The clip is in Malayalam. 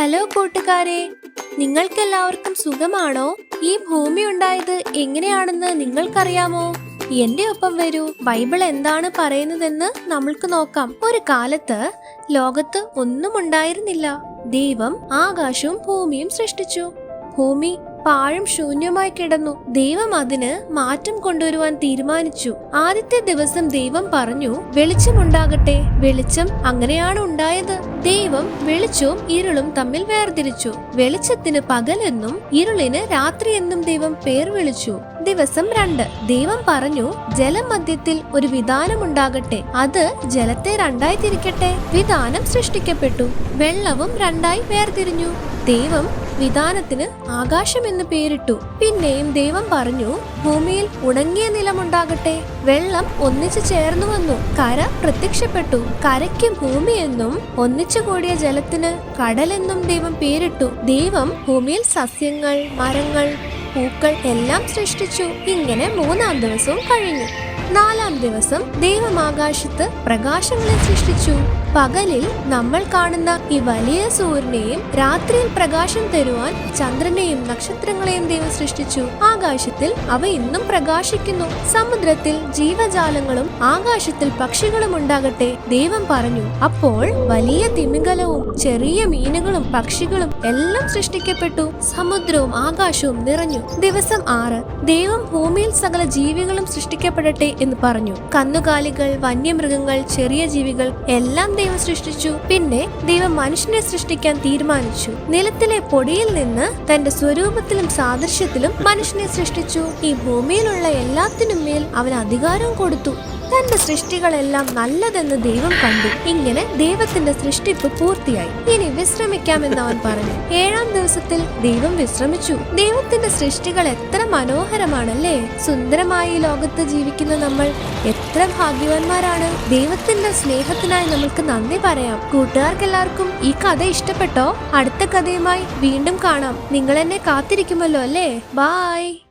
ഹലോ കൂട്ടുകാരെ നിങ്ങൾക്കെല്ലാവർക്കും സുഖമാണോ? ഈ ഭൂമി ഉണ്ടായത് എങ്ങനെയാണെന്ന് നിങ്ങൾക്കറിയാമോ? എന്റെ ഒപ്പം വരൂ. ബൈബിൾ എന്താണ് പറയുന്നതെന്ന് നമ്മൾക്ക് നോക്കാം. ഒരു കാലത്ത് ലോകത്ത് ഒന്നും ഉണ്ടായിരുന്നില്ല. ദൈവം ആകാശവും ഭൂമിയും സൃഷ്ടിച്ചു. ഭൂമി പാഴും ശൂന്യമായി കിടന്നു. ദൈവം അതിന് മാറ്റം കൊണ്ടുവരുവാൻ തീരുമാനിച്ചു. ആദ്യത്തെ ദിവസം ദൈവം പറഞ്ഞു വെളിച്ചമുണ്ടാകട്ടെ വെളിച്ചം അങ്ങനെയാണ് ഉണ്ടായത്. ദൈവം വെളിച്ചവും ഇരുളും തമ്മിൽ വേർതിരിച്ചു. വെളിച്ചത്തിന് പകലെന്നും ഇരുളിന് രാത്രി എന്നും ദൈവം പേർ വിളിച്ചു ദിവസം രണ്ട്. ദൈവം പറഞ്ഞു ജലം ജലമധ്യത്തിൽ ഒരു വിധാനമുണ്ടാകട്ടെ അത് ജലത്തെ രണ്ടായി തിരിക്കട്ടെ വിധാനം സൃഷ്ടിക്കപ്പെട്ടു. വെള്ളവും രണ്ടായി വേർതിരിഞ്ഞു. ദൈവം വിധാനത്തിന് ആകാശം എന്ന് പേരിട്ടു. പിന്നെയും ദൈവം പറഞ്ഞു ഭൂമിയിൽ ഉണങ്ങിയ നിലമുണ്ടാകട്ടെ വെള്ളം ഒന്നിച്ചു ചേർന്നു വന്നു. കര പ്രത്യക്ഷപ്പെട്ടു. കരയ്ക്ക് ഭൂമി എന്നും ഒന്നിച്ചു കൂടിയ ജലത്തിന് കടലെന്നും ദൈവം പേരിട്ടു. ദൈവം ഭൂമിയിൽ സസ്യങ്ങൾ മരങ്ങൾ പൂക്കൾ എല്ലാം സൃഷ്ടിച്ചു. ഇങ്ങനെ മൂന്നാം ദിവസവും കഴിഞ്ഞു. നാലാം ദിവസം ദൈവമാകാശത്ത് പ്രകാശങ്ങളെ സൃഷ്ടിച്ചു. പകലിൽ നമ്മൾ കാണുന്ന ഈ വലിയ സൂര്യനെയും രാത്രിയിൽ പ്രകാശം തരുവാൻ ചന്ദ്രനെയും നക്ഷത്രങ്ങളെയും ദൈവം സൃഷ്ടിച്ചു. ആകാശത്തിൽ അവ ഇന്നും പ്രകാശിക്കുന്നു. സമുദ്രത്തിൽ ജീവജാലങ്ങളും ആകാശത്തിൽ പക്ഷികളും ഉണ്ടാകട്ടെ ദൈവം പറഞ്ഞു. അപ്പോൾ വലിയ തിമിംഗലവും ചെറിയ മീനുകളും പക്ഷികളും എല്ലാം സൃഷ്ടിക്കപ്പെട്ടു. സമുദ്രവും ആകാശവും നിറഞ്ഞു. ദിവസം ആറ്. ദൈവം ഭൂമിയിൽ സകല ജീവികളും സൃഷ്ടിക്കപ്പെടട്ടെ എന്ന് പറഞ്ഞു. കന്നുകാലികൾ വന്യമൃഗങ്ങൾ ചെറിയ ജീവികൾ എല്ലാം ദൈവം സൃഷ്ടിച്ചു. പിന്നെ ദൈവം മനുഷ്യനെ സൃഷ്ടിക്കാൻ തീരുമാനിച്ചു. നിലത്തിലെ പൊടിയിൽ നിന്ന് തന്റെ സ്വരൂപത്തിലും സാദൃശ്യത്തിലും മനുഷ്യനെ സൃഷ്ടിച്ചു. ഈ ഭൂമിയിലുള്ള എല്ലാത്തിനും മേൽ അവൻ അധികാരം കൊടുത്തു. തന്റെ സൃഷ്ടികളെല്ലാം നല്ലതെന്ന് ദൈവം കണ്ടു. ഇങ്ങനെ ദൈവത്തിന്റെ സൃഷ്ടിപ്പ് പൂർത്തിയായി. ഇനി വിശ്രമിക്കാമെന്ന് അവൻ പറഞ്ഞു. ഏഴാം ദിവസത്തിൽ ദൈവം വിശ്രമിച്ചു. ദൈവത്തിന്റെ സൃഷ്ടികൾ എത്ര മനോഹരമാണല്ലേ? സുന്ദരമായി ലോകത്ത് ജീവിക്കുന്ന നമ്മൾ എത്ര ഭാഗ്യവാന്മാരാണ്. ദൈവത്തിന്റെ സ്നേഹത്തിനായി നമുക്ക് നന്ദി പറയാം. കൂട്ടുകാർക്കെല്ലാവർക്കും ഈ കഥ ഇഷ്ടപ്പെട്ടോ? അടുത്ത കഥയുമായി വീണ്ടും കാണാം. നിങ്ങൾ എന്നെ കാത്തിരിക്കുമല്ലോ അല്ലേ? ബായ്